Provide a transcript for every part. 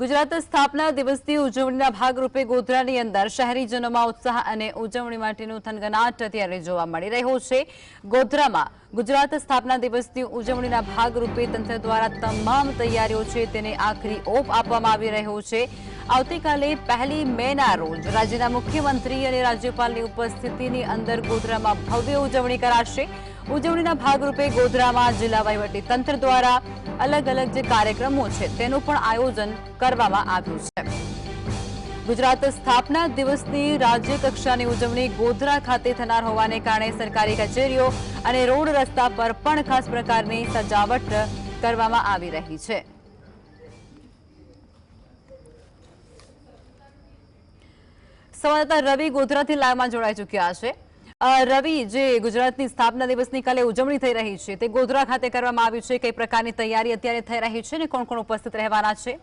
ગુજરાત સ્થાપના દિવસની ઉજવણીના ભાગરૂપે ગોધરાની અંદર શહેરીજનોમાં ઉત્સાહ અને ઉજવણી માટેનું થનગનાટ અત્યારે જોવા મળી રહ્યો છે. ગોધરામાં ગુજરાત સ્થાપના દિવસની ઉજવણીના ભાગરૂપે તંત્ર દ્વારા તમામ તૈયારીઓ છે તેને આખરી ઓપ આપવામાં આવી રહ્યો છે. આવતીકાલે પહેલી મેના રોજ રાજ્યના મુખ્યમંત્રી અને રાજ્યપાલની ઉપસ્થિતિની અંદર ગોધરામાં ભવ્ય ઉજવણી કરાશે. ઉજવણીના ભાગરૂપે ગોધરામાં જિલ્લા તંત્ર દ્વારા અલગ અલગ જે કાર્યક્રમો છે તેનું પણ આયોજન કરવામાં આવ્યું છે. ગુજરાત સ્થાપના દિવસની રાજ્ય કક્ષાની ઉજવણી ગોધરા ખાતે થનાર હોવાને કારણે સરકારી કચેરીઓ અને રોડ રસ્તા પર પણ ખાસ પ્રકારની સજાવટ કરવામાં આવી રહી છે. સંવાદદાતા રવિ ગોધરાથી લાઈવમાં જોડાઈ ચૂક્યા છે. રવિ જે ગુજરાતની સ્થાપના દિવસની કાલે ઉજવણી થઈ રહી છે, તે ગોધરા ખાતે કરવામાં આવી છે. કઈ પ્રકારની તૈયારી અત્યારે થઈ રહી છે ને કોણ કોણ ઉપસ્થિત રહેવાના છે?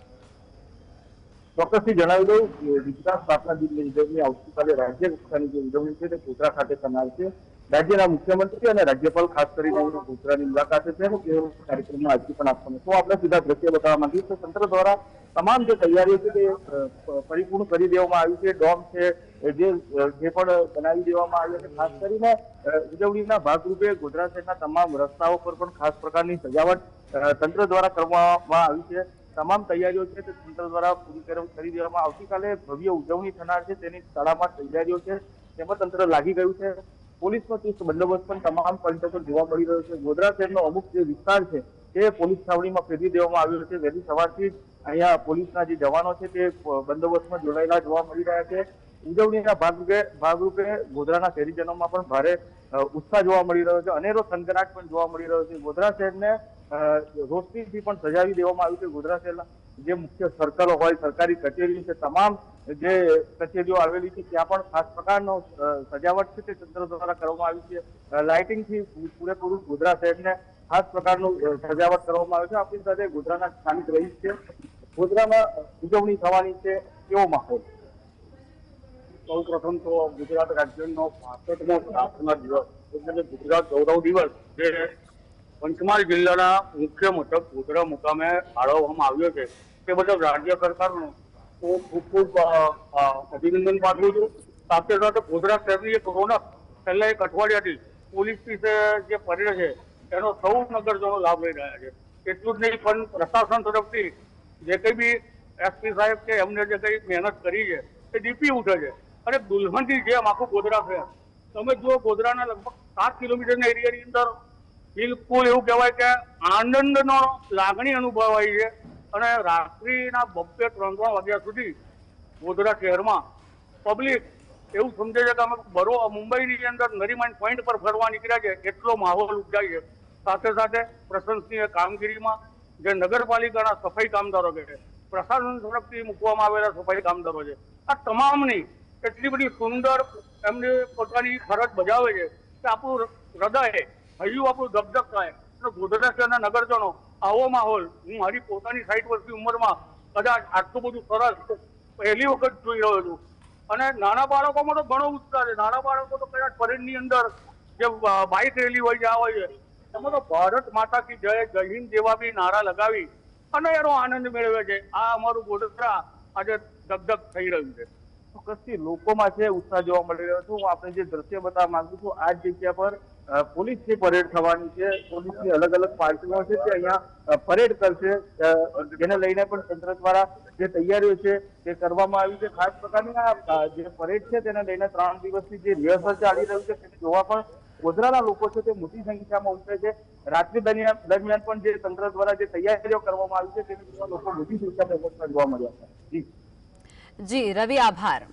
ચોક્કસથી જણાવી દઉં ગુજરાત સ્થાપના દિનની આવતીકાલે રાજ્ય કક્ષાની જે ઉજવણી છે, તે ગોધરા ખાતે થનાર છે. રાજ્યના મુખ્યમંત્રી અને રાજ્યપાલ, ખાસ કરીને ગોધરાની મુલાકાતે છે કાર્યક્રમમાં હાજરી પણ આપવાનું તો આપણે સીધા દ્રશ્ય બતાવવા માંગીએ છીએ. તંત્ર દ્વારા તમામ જે તૈયારીઓ છે તે પરિપૂર્ણ કરી દેવામાં આવી છે. ડોમ છે જે જે પણ બનાવી દેવામાં આવ્યો છે, ખાસ કરીને ઉજવણીના ભાગરૂપે ગોધરા શહેરના તમામ રસ્તાઓ પર પણ ખાસ પ્રકારની સજાવટ તંત્ર દ્વારા કરવામાં આવી છે. તમામ તૈયારીઓ છે તે તંત્ર દ્વારા પૂરી કર- દેવામાં આવતીકાલે ભવ્ય ઉજવણી થનાર છે. તેની શાળામાં તૈયારીઓ છે. તેમાં તંત્ર લાગી ગયું છે. પોલીસનો ચુસ્ત બંદોબસ્ત પણ તમામ પોઈન્ટો જોવા મળી રહ્યો છે. ગોધરા શહેરનો અમુક જે વિસ્તાર છે, તે પોલીસ છાવણીમાં ફેરવી દેવામાં આવ્યો છે. વહેલી સવારથી અહીંયા પોલીસના જે જવાનો છે તે બંદોબસ્તમાં જોડાયેલા જોવા મળી રહ્યા છે. ઉજવણીના ભાગરૂપે ભાગરૂપે ગોધરાના શહેરીજનોમાં પણ ભારે ઉત્સાહ જોવા મળી રહ્યો છે. અનેરો થનગનાટ પણ જોવા મળી રહ્યો છે. ગોધરા શહેરને રોશનીથી પણ સજાવી દેવામાં આવ્યું છે. ગોધરા શહેરના જે મુખ્ય સર્કલો હોય, સરકારી કચેરીઓ છે, તમામ જે કચેરીઓ આવેલી છે, ત્યાં પણ ખાસ પ્રકારનો સજાવટ છે તે તંત્ર દ્વારા કરવામાં આવી છે. લાઇટિંગથી પૂરેપૂરું ગોધરા શહેરને ખાસ પ્રકારનું સજાવટ કરવામાં આવે છે. આપણી સાથે ગોધરાના સ્થાનિક રહીશ છે. ગોધરામાં ઉજવણી થવાની છે કેવો માહોલ? સૌ પ્રથમ તો ગુજરાત રાજ્યનો પાસઠમો સ્થાપના દિવસ, એટલે કે ગુજરાત ગૌરવ દિવસ જે પંચમહાલ જિલ્લાના મુખ્ય મથક ગોધરા મુકામે ફાળવવામાં આવ્યો છે. તે બદલ રાજ્ય સરકારનું હું ખૂબ ખૂબ અભિનંદન પાઠવું છું. સાથે સાથે ગોધરા શહેરની એક રોનક, છેલ્લા એક અઠવાડિયાથી પોલીસ વિશે જે પરેડ છે, એનો સૌ નગરજનો લાભ લઈ રહ્યા છે. એટલું જ નહીં, પણ પ્રશાસન તરફથી જે કંઈ બી એસપી સાહેબ કે એમને જે કંઈ મહેનત કરી છે, એ દીપી ઉઠે છે. અને દુલ્હનથી જેમ આખું ગોધરા શહેર તમે જુઓ ગોધરાના લગભગ સાત કિલોમીટરના એરિયાની અંદર બિલકુલ એવું કહેવાય કે આનંદનો લાગણી અનુભવાય છે. અને રાત્રિના બબ્બે ત્રણ ત્રણ વાગ્યા સુધી ગોધરા શહેરમાં પબ્લિક એવું સમજે છે કે અમે બરો મુંબઈની અંદર નરીમાન પોઈન્ટ પર ફરવા નીકળ્યા છે, એટલો માહોલ ઉપજાય છે. સાથે સાથે પ્રશંસનીય કામગીરીમાં જે નગરપાલિકાના સફાઈ કામદારો છે, પ્રશાસન તરફથી મૂકવામાં આવેલા સફાઈ કામદારો છે. આ તમામની એટલી બધી સુંદર એમની પોતાની ફરજ બજાવે છે કે આપણું હૃદય, હૈયું આપણું ધબધબ થાય. અને ગોધરા શહેરના નગરજનો, આવો માહોલ, હું મારી પોતાની સાઈઠ વર્ષની ઉંમરમાં કદાચ આટલું બધું સરસ પહેલી વખત જોઈ રહ્યો છું. અને નાના બાળકોમાં તો ઘણો ઉત્સાહ છે. નાના બાળકો તો કદાચ પરેડની અંદર જે બાઇક રેલી હોય છે આ હોય છે એમાં તો ભારત માતા કી જય જય હિન્દ જેવા બી નારા લગાવી અને એનો આનંદ મેળવે છે. આ અમારું ગોધરા આજે ધગધગ થઈ રહ્યું છે. ચોક્કસથી લોકોમાં છે ઉત્સાહ જોવા મળી રહ્યો છે? હું આપણે જે દ્રશ્ય બતાવવા માંગુ છું, આ જગ્યા પર પોલીસની પરેડ થવાની છે. પોલીસની અલગ અલગ પાર્ટીઓ છે તે અહીંયા પરેડ કરશે. જેને લઈને પણ તંત્ર દ્વારા જે તૈયારીઓ છે તે કરવામાં આવી છે. ખાસ પ્રકારની આ જે પરેડ છે તેને લઈને ત્રણ દિવસની જે રિહર્સલ ચાલી રહ્યું છે, તેને જોવા પણ ગોધરાના લોકો છે તે મોટી સંખ્યામાં ઉતરે છે. રાત્રિ દરમિયાન પણ જે તંત્ર દ્વારા જે તૈયારીઓ કરવામાં આવી છે, તેને લોકો મોટી સંખ્યામાં જોવા મળ્યા છે. જી, રવિ, આભાર.